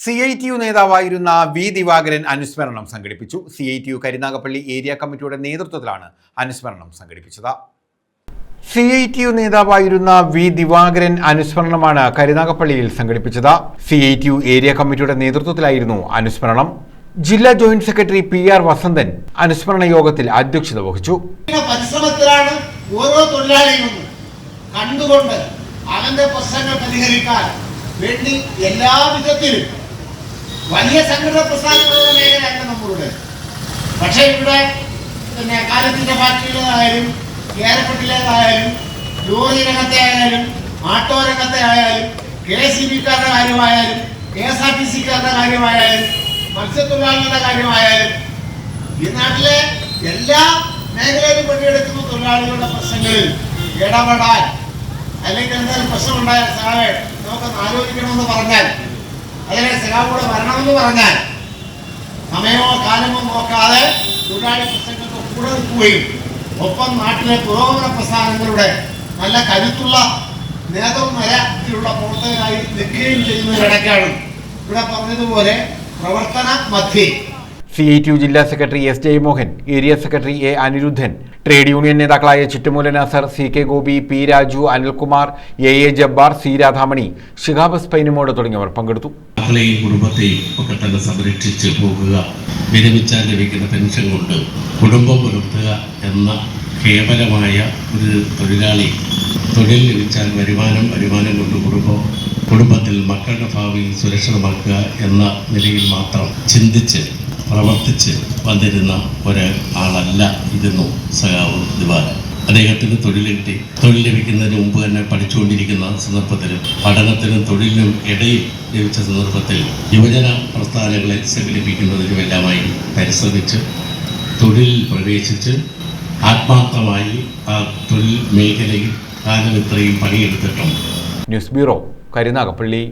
C I T U നേതാവായിരുന്ന V Divakaran അനുസ്മരണം സംഘടിപ്പിച്ചു. C I T U Karunagappally area കമ്മിറ്റിയുടെ നേതൃത്വത്തിലാണ് അനുസ്മരണം സംഘടിപ്പിച്ചത്. സി ഐ ടി യു നേതാവായിരുന്ന വി ദിവാകരൻ അനുസ്മരണമാണ് കരുനാഗപ്പള്ളിയിൽ സംഘടിപ്പിച്ചത്. C I T U area കമ്മിറ്റിയുടെ നേതൃത്വത്തിലായിരുന്നു അനുസ്മരണം. ജില്ലാ joint secretary P R Vasanthan അനുസ്മരണ യോഗത്തിൽ അധ്യക്ഷത വഹിച്ചു. പരിശ്രമത്തിലാണ് ഓരോ തൊഴിലാളിയും കണ്ടുകൊണ്ട് അവന്റെ പ്രശ്നങ്ങൾ പരിഹരിക്കാൻ വേണ്ടി എല്ലാ വിധത്തിലും വലിയ സംഘടന പ്രസ്ഥാനങ്ങളുടെ മേഖലയല്ല നമ്മളുടെ. പക്ഷേ ഇവിടെ പിന്നെ കാലത്തിന്റെ ഫാക്ടറികളായാലും എയർപോർട്ടിലേതായാലും ലോറി രംഗത്തെ ആയാലും ആട്ടോ രംഗത്തെ ആയാലും കെ എസ് ഇ ബിക്കാരുടെ കാര്യമായാലും കെ എസ് ആർ ടി സിക്കാരുടെ കാര്യമായാലും മത്സ്യത്തൊഴിലാളികളുടെ കാര്യമായാലും ഈ നാട്ടിലെ എല്ലാ മേഖലയിലും പണിയെടുക്കുന്ന തൊഴിലാളികളുടെ പ്രശ്നങ്ങളിൽ ഇടപെടാൻ അല്ലെങ്കിൽ എന്തെങ്കിലും പ്രശ്നമുണ്ടായാൽ സാറേ നമുക്കൊന്ന് ആലോചിക്കണമെന്ന് പറഞ്ഞാൽ സഹാവ് കൂടെ വരണമെന്ന് പറഞ്ഞാൽ സമയമോ കാലമോ നോക്കാതെ തൊഴിലാളി പ്രശ്നങ്ങൾക്ക് കൂടെ നിൽക്കുകയും ഒപ്പം നാട്ടിലെ പുരോഗമന പ്രസ്ഥാനങ്ങളുടെ നല്ല കരുത്തുള്ള നേതൃനിരത്തിലുള്ള പ്രവർത്തകരായി നിൽക്കുകയും ചെയ്യുന്നതിനിടയ്ക്കാണ് ഇവിടെ പറഞ്ഞതുപോലെ പ്രവർത്തന മധ്യേ. സി ഐ ടി യു ജില്ലാ secretary S Jayamohan area secretary A Aniruddhan trade union നേതാക്കളായ Chittumoola Nasar C K Gopi P Raju Anilkumar A A Jabbar C Radhamani Shihab സ്പൈനുമോട് തുടങ്ങിയവർ പങ്കെടുത്തു. മക്കളെയും കുടുംബത്തെയും ഒക്കെ തന്നെ സംരക്ഷിച്ച് പോകുക. വിരമിച്ചാൽ ലഭിക്കുന്ന പെൻഷൻ കൊണ്ട് കുടുംബം പുലർത്തുക എന്ന കേവലമായ ഒരു തൊഴിലാളി. തൊഴിൽ ലഭിച്ചാൽ വരുമാനം വരുമാനം കൊണ്ട് കുടുംബം കുടുംബത്തിൽ മക്കളുടെ ഭാവി സുരക്ഷിതമാക്കുക എന്ന നിലയിൽ മാത്രം ചിന്തിച്ച് പ്രവർത്തിച്ച് വന്നിരുന്ന ഒരാളല്ല ഇരുന്നു സഖാവ് ദിവാരൻ അദ്ദേഹത്തിന് തൊഴിൽ കിട്ടി തൊഴിൽ ലഭിക്കുന്നതിന് മുമ്പ് തന്നെ പഠിച്ചുകൊണ്ടിരിക്കുന്ന സന്ദർഭത്തിൽ പഠനത്തിനും തൊഴിലിനും ഇടയിൽ ലഭിച്ച സന്ദർഭത്തിൽ യുവജന പ്രസ്ഥാനങ്ങളെ സംഘടിപ്പിക്കുന്നതിനുമെല്ലാമായി പരിശ്രമിച്ച് തൊഴിലിൽ പ്രവേശിച്ച് ആത്മാർത്ഥമായി ആ തൊഴിൽ മേഖലയിൽ കാലം ഇത്രയും പണിയെടുത്തിട്ടുണ്ട്. News bureau Karunagappally.